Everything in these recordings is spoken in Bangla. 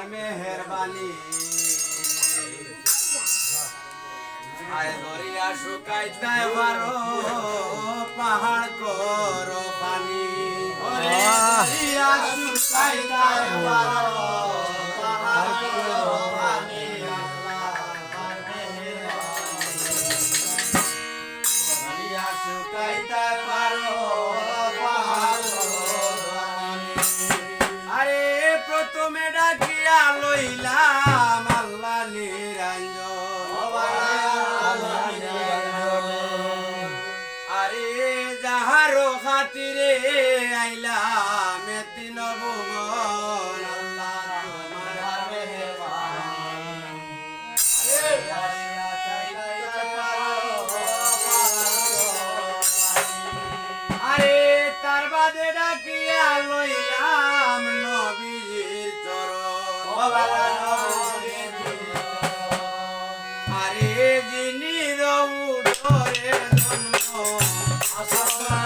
তোমার মেহরবানি। আয় দরিয়া শুকাইতে পারো পাহাড় করো পানি। দরিয়া শুকাইতে পারো। আশা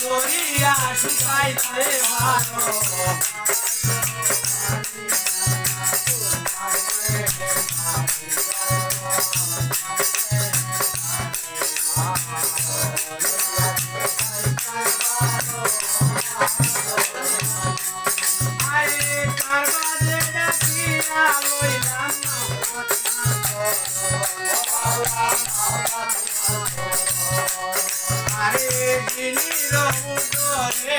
করিয়া শুকাইতে পারো Oh, তারে দিলি রহুদরে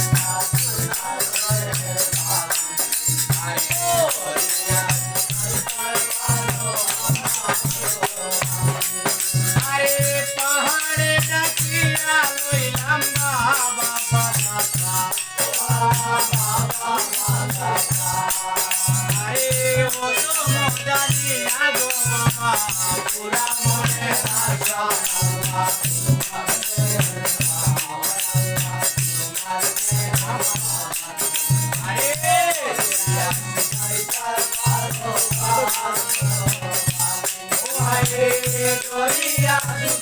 I'm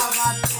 বাবা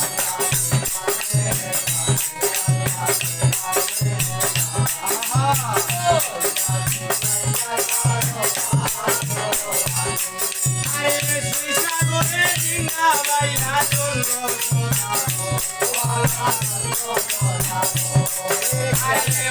Oh,